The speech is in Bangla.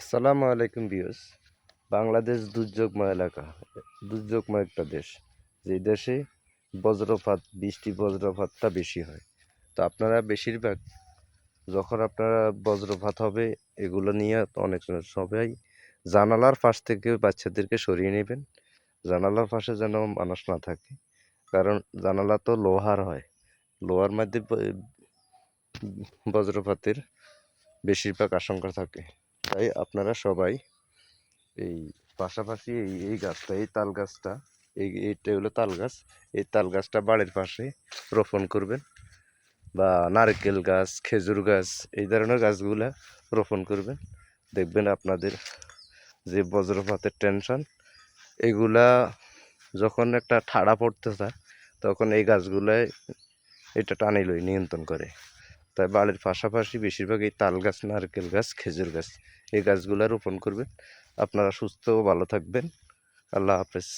আসসালামু আলাইকুম বিয়স বাংলাদেশ দুর্যোগময় এলাকা, দুর্যোগময় একটা দেশ। যে দেশে বজ্রপাত, বৃষ্টি বজ্রপাতটা বেশি হয়। তো আপনারা বেশিরভাগ যখন আপনারা বজ্রপাত হবে, এগুলো নিয়ে অনেক সবাই জানালার পাশ থেকে বাচ্চাদেরকে সরিয়ে নেবেন। জানালার পাশে যেন মানুষ না থাকে। কারণ জানালা তো লোহার হয়। লোহার মধ্যে বজ্রপাতের বেশিরভাগ আশঙ্কা থাকে। তাই আপনারা সবাই এই পাশাপাশি এই এই গাছটা, এই তাল গাছটা, এই, এইটা হলো তাল গাছ, এই তাল গাছটা বাড়ির পাশে রোপণ করবেন বা নারকেল গাছ, খেজুর গাছ, এই ধরনের গাছগুলা রোপণ করবেন। দেখবেন আপনাদের যে বজ্রপাতের টেনশন এগুলা যখন একটা ঠাড়া পড়তে চায় তখন এই গাছগুলায় এটা টানি লই নিয়ন্ত্রণ করে। তাই বাড়ির পাশাপাশি বেশিরভাগ এই তাল গাছ, নারকেল গাছ, খেজুর গাছ, এই গাছগুলো রোপণ করবেন। আপনারা সুস্থ ও ভালো থাকবেন। আল্লাহ হাফেজ।